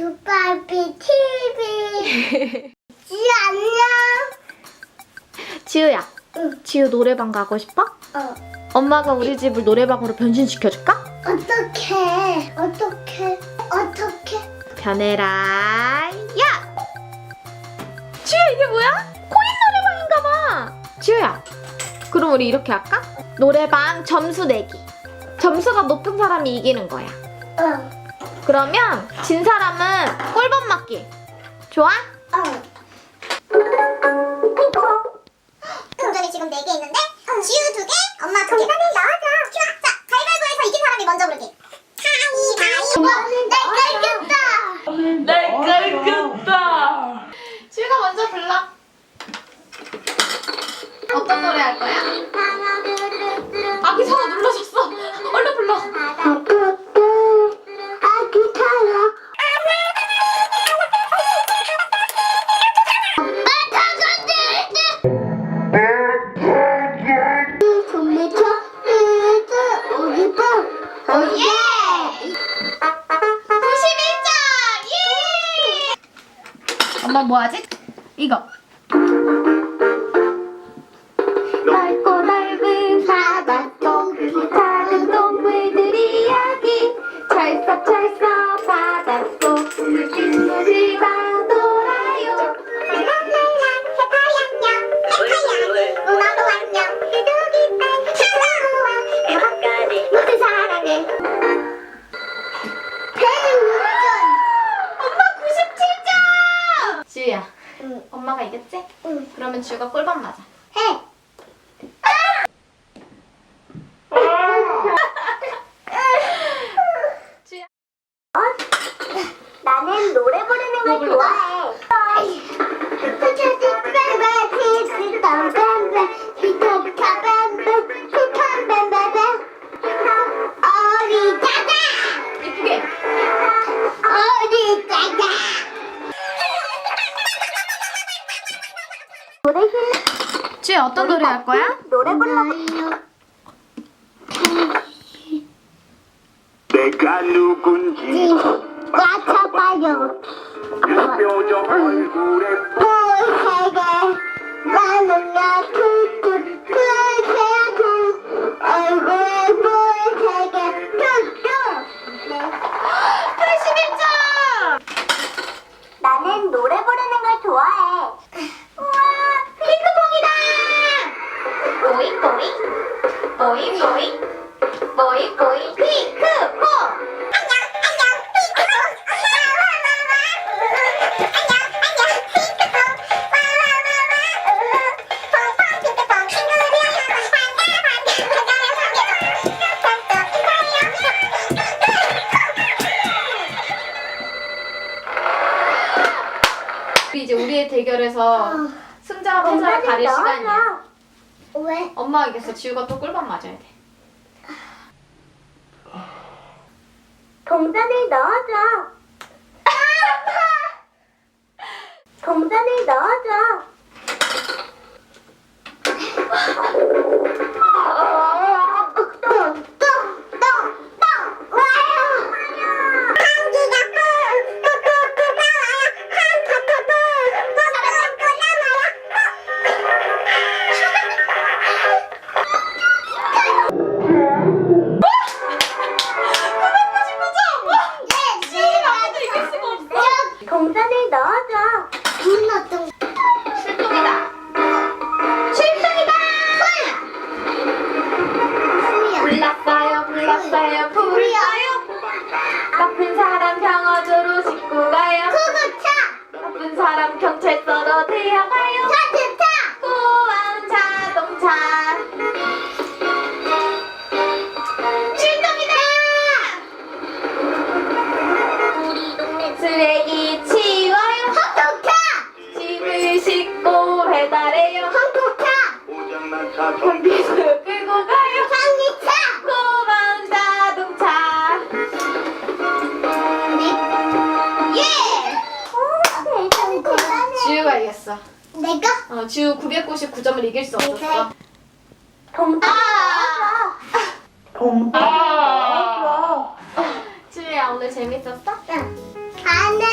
두바비 TV. 지 안녕. 지우야, 응. 지우 노래방 가고 싶어? 어. 엄마가 우리 집을 노래방으로 변신시켜줄까? 어떻게? 어떻게? 어떻게? 변해라, 야! 지우야, 이게 뭐야? 코인 노래방인가봐! 지우야, 그럼 우리 이렇게 할까? 노래방 점수 내기. 점수가 높은 사람이 이기는 거야. 어. 그러면 진 사람은 꿀밤 맞기. 좋아? 어. 동전이 지금 4개 있는데 지우 2개, 엄마 2개. 동전을 넣어줘. 좋아. 자, 가위바위보에서 이긴 사람이 먼저 부르기. 가위바위보. 내 깔겠다. 내 깔겠다. 지우가 먼저 불러. 어떤 노래 할 거야? 아기 성우 눌러줬어. 얼른 불러. 오예 91점! 예! 엄마 뭐 하지? 이거. 넓고 엄마가 이겼지? 응. 그러면 지우가 꿀밤 맞아 지우야 어떤 노래 할 거야? 노래 불러. 내가 누군지 맞춰봐요. 그 표정 얼굴에 보세게 나는야 툭툭 그새도 얼굴에 보세게 툭툭 81점! 나는 노래 부르는 걸 좋아해 우와 핑크퐁이다 보이 보이 보이 보이 보이 우리 이제 우리의 대결에서 승자와 패자를 가릴 시간이야 왜? 엄마가 이겼어 지우가 또 꿀밤 맞아야 돼 동전을 넣어줘. 동전을 넣어줘. 동전을 넣어줘. 돈 출동이다 출동이다. 불났어요 불났어요 불어요 나쁜 사람 병원으로 싣고 가요 구구차. 나쁜 사람 경찰서로 데려가요 경비소 끌고 가요 장미차. 고마운 자동차 예. 지우가 이겼어 내가 어, 지우 999점을 이길 수 없었어 동전. 지우야 오늘 재밌었어? 응. 안에